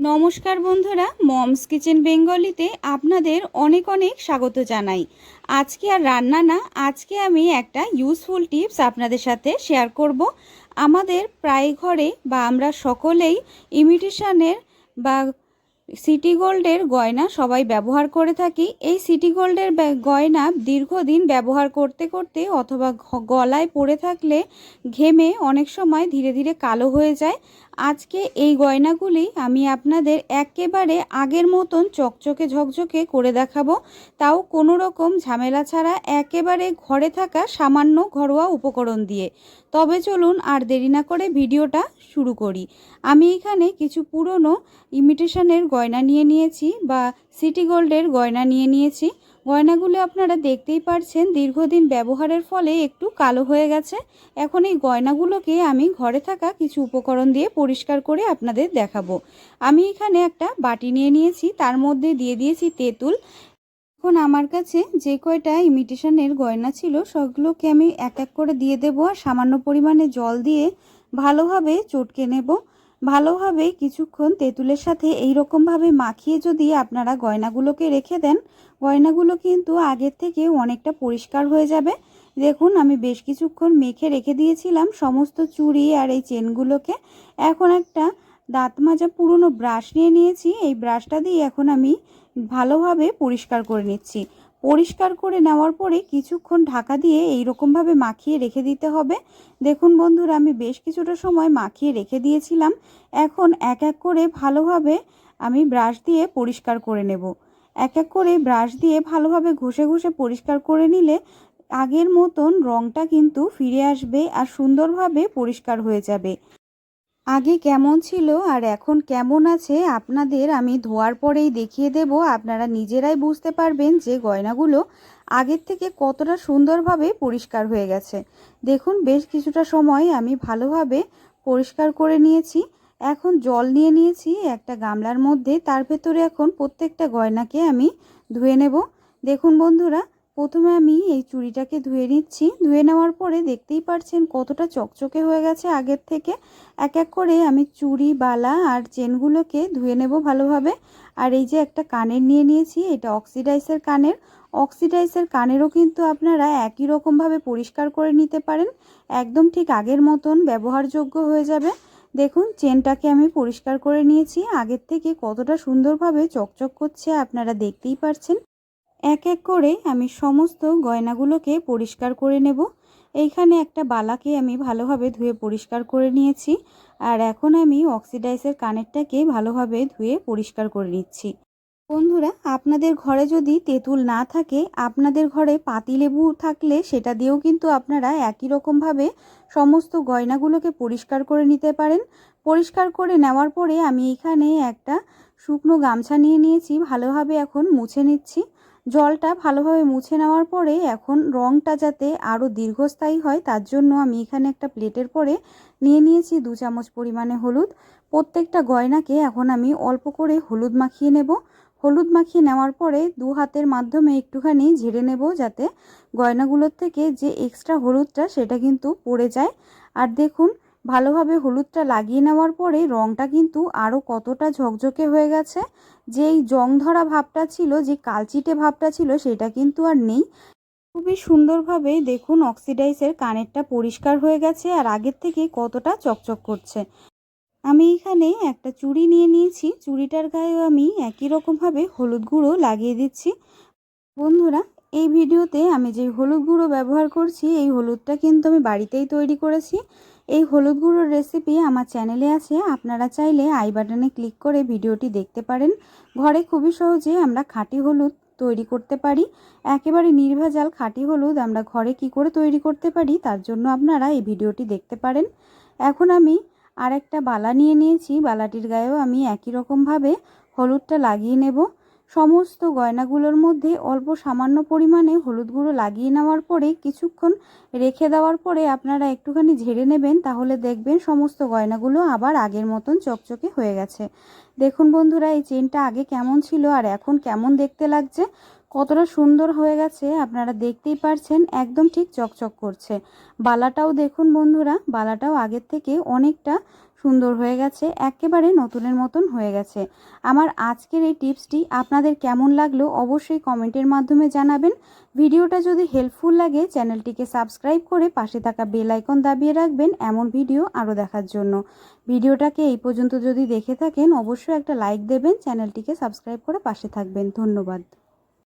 নমস্কার বন্ধুরা, moms kitchen বেঙ্গলিতে আপনাদের অনেক অনেক স্বাগত জানাই। আজকে আর রান্না না, আজকে আমি একটা ইউজফুল টিপস আপনাদের সাথে শেয়ার করব। আমাদের প্রায় ঘরে বা আমরা সকলেই ইমিটেশনের বা সিটি গোল্ডের গয়না সবাই ব্যবহার করে থাকি। এই সিটি গোল্ডের গয়না দীর্ঘদিন ব্যবহার করতে করতে অথবা গলায় পড়ে থাকলে ঘেমে অনেক সময় ধীরে ধীরে কালো হয়ে যায়। আজকে এই গয়নাগুলি আমি আপনাদের একেবারে আগের মতন চকচকে ঝকঝকে করে দেখাবো। তাও কোনো রকম ঝামেলা ছাড়া একেবারে ঘরে থাকা সামান্য ঘরোয়া উপকরণ দিয়ে। তবে চলুন আর দেরি না করে ভিডিওটা শুরু করি। আমি এখানে কিছু পুরনো ইমিটেশনের গয়না নিয়ে নিয়েছি বা সিটি গোল্ডের গয়না নিয়ে নিয়েছি। গয়নাগুলো আপনারা দেখতেই পারছেন, দীর্ঘদিন ব্যবহারের ফলে একটু কালো হয়ে গেছে। এখন এই গয়নাগুলোকে আমি ঘরে থাকা কিছু উপকরণ দিয়ে পরিষ্কার করে আপনাদের দেখাবো। আমি এখানে একটা বাটি নিয়ে নিয়েছি, তার মধ্যে দিয়ে দিয়েছি তেঁতুল। এখন আমার কাছে যে কয়টা ইমিটেশনের গয়না ছিল, সবগুলোকে আমি এক এক করে দিয়ে দেবো আর সামান্য পরিমাণে জল দিয়ে ভালোভাবে চটকে নেব। ভালোভাবে কিছুক্ষণ তেঁতুলের সাথে এই রকমভাবে মাখিয়ে যদি আপনারা গয়নাগুলোকে রেখে দেন, গয়নাগুলো কিন্তু আগের থেকে অনেকটা পরিষ্কার হয়ে যাবে। দেখুন, আমি বেশ কিছুক্ষণ মেখে রেখে দিয়েছিলাম সমস্ত চুড়ি আর এই চেনগুলোকে। এখন একটা দাঁত মাজা পুরনো ব্রাশ নিয়ে নিয়েছি। এই ব্রাশটা দিয়ে এখন আমি ভালোভাবে পরিষ্কার করে নিচ্ছি। পরিষ্কার করে নেওয়ার পরে কিছুক্ষণ ঢাকা দিয়ে এই রকমভাবে মাখিয়ে রেখে দিতে হবে। দেখুন বন্ধুরা, আমি বেশ কিছুটা সময় মাখিয়ে রেখে দিয়েছিলাম। এখন এক এক করে ভালোভাবে আমি ব্রাশ দিয়ে পরিষ্কার করে নেব। এক এক করে ব্রাশ দিয়ে ভালোভাবে ঘষে ঘষে পরিষ্কার করে নিলে আগের মতন রঙটা কিন্তু ফিরে আসবে আর সুন্দরভাবে পরিষ্কার হয়ে যাবে। আগে কেমন ছিল আর এখন কেমন আছে, আপনাদের আমি ধোয়ার পরেই দেখিয়ে দেব। আপনারা নিজেরাই বুঝতে পারবেন যে গয়নাগুলো আগের থেকে কতটা সুন্দরভাবে পরিষ্কার হয়ে গেছে। দেখুন, বেশ কিছুটা সময় আমি ভালোভাবে পরিষ্কার করে নিয়েছি। এখন জল নিয়ে নিয়েছি একটা গামলার মধ্যে। তার ভেতরে এখন প্রত্যেকটা গয়নাকে আমি ধুয়ে নেব। দেখুন বন্ধুরা প্রথমে আমি এই চুড়িটাকে ধুয়ে নিচ্ছি। ধুয়ে নেওয়ার পরে দেখতেই পারছেন কতটা চকচকে হয়ে গেছে আগের থেকে। এক এক করে আমি চুড়ি, বালা আর চেনগুলোকে ধুয়ে নেব ভালোভাবে। আর এই যে একটা কানের নিয়ে নিয়েছি, এটা অক্সিডাইসের কানের। অক্সিডাইসের কানেরও কিন্তু আপনারা একই রকমভাবে পরিষ্কার করে নিতে পারেন। একদম ঠিক আগের মতন ব্যবহারযোগ্য হয়ে যাবে। দেখুন, চেনটাকে আমি পরিষ্কার করে নিয়েছি। আগের থেকে কতটা সুন্দরভাবে চকচক করছে আপনারা দেখতেই পারছেন। এক এক করে আমি সমস্ত গয়নাগুলোকে পরিষ্কার করে নেব। এইখানে একটা বালাকে আমি ভালোভাবে ধুয়ে পরিষ্কার করে নিয়েছি আর এখন আমি অক্সিডাইসের কানেরটাকে ভালোভাবে ধুয়ে পরিষ্কার করে নিচ্ছি। বন্ধুরা, আপনাদের ঘরে যদি তেঁতুল না থাকে, আপনাদের ঘরে পাতিলেবু থাকলে সেটা দিয়েও কিন্তু আপনারা একই রকমভাবে সমস্ত গয়নাগুলোকে পরিষ্কার করে নিতে পারেন। পরিষ্কার করে নেওয়ার পরে আমি এখানে একটা শুকনো গামছা নিয়ে নিয়েছি, ভালোভাবে এখন মুছে নিচ্ছি। জলটা ভালোভাবে মুছে নেওয়ার পরে এখন রঙটা যাতে আরও দীর্ঘস্থায়ী হয়, তার জন্য আমি এখানে একটা প্লেটের পরে নিয়ে নিয়েছি দু চামচ পরিমাণে হলুদ। প্রত্যেকটা গয়নাকে এখন আমি অল্প করে হলুদ মাখিয়ে নেব। হলুদ মাখিয়ে নেওয়ার পরে দু হাতের মাধ্যমে একটুখানি ঝেড়ে নেব যাতে গয়নাগুলোর থেকে যে এক্সট্রা হলুদটা সেটা কিন্তু পড়ে যায়। আর দেখুন ভালোভাবে হলুদটা লাগিয়ে নেওয়ার পরে রঙটা কিন্তু আরও কতটা ঝকঝকে হয়ে গেছে। যেই জং ধরা ভাবটা ছিল, যে কালচিটে ভাবটা ছিল, সেটা কিন্তু আর নেই। খুবই সুন্দরভাবে দেখুন অক্সিডাইসের কানেরটা পরিষ্কার হয়ে গেছে আর আগের থেকে কতটা চকচক করছে। আমি এখানে একটা চুড়ি নিয়ে নিয়েছি। চুড়িটার গায়েও আমি একই রকমভাবে হলুদ গুঁড়ো লাগিয়ে দিচ্ছি। বন্ধুরা, এই ভিডিওতে আমি যে হলুদ গুঁড়ো ব্যবহার করছি, এই হলুদটা কিন্তু আমি বাড়িতেই তৈরি করেছি। এই হলুদ গুঁড়োর রেসিপি আমার চ্যানেলে আছে, আপনারা চাইলে আই বাটনে ক্লিক করে ভিডিওটি দেখতে পারেন। ঘরে খুবই সহজে আমরা খাঁটি হলুদ তৈরি করতে পারি। একেবারে নির্ভেজাল খাঁটি হলুদ আমরা ঘরে কি করে তৈরি করতে পারি, তার জন্য আপনারা এই ভিডিওটি দেখতে পারেন। এখন আমি আর একটা বালা নিয়ে নিয়েছি, বালাটির গায়েও আমি একই রকমভাবে হলুদটা লাগিয়ে নেব। সমস্ত গয়নাগুলোর মধ্যে অল্প সামান্য পরিমাণে হলুদ গুঁড়ো লাগিয়ে নেওয়ার পরে কিছুক্ষণ রেখে দেওয়ার পরে আপনারা একটুখানি ঝেড়ে নেবেন, তাহলে দেখবেন সমস্ত গয়নাগুলো আবার আগের মতন চকচকে হয়ে গেছে। দেখুন বন্ধুরা, এই চেনটা আগে কেমন ছিল আর এখন কেমন দেখতে লাগছে? কতটা সুন্দর হয়ে গেছে, আপনারা দেখতেই পারছেন, একদম ঠিক চকচক করছে। বালাটাও দেখুন বন্ধুরা, বালাটাও আগের থেকে অনেকটা সুন্দর হয়ে গেছে, একেবারে নতুনের মতন হয়ে গেছে। আমার আজকের এই টিপসটি আপনাদের কেমন লাগল অবশ্যই কমেন্টের মাধ্যমে জানাবেন। ভিডিওটা যদি হেল্পফুল লাগে, চ্যানেলটিকে সাবস্ক্রাইব করে পাশে থাকা বেল আইকন দাবিয়ে রাখবেন এমন ভিডিও আরও দেখার জন্য। ভিডিওটাকে এই পর্যন্ত যদি দেখে থাকেন, অবশ্যই একটা লাইক দেবেন, চ্যানেলটিকে সাবস্ক্রাইব করে পাশে থাকবেন। ধন্যবাদ।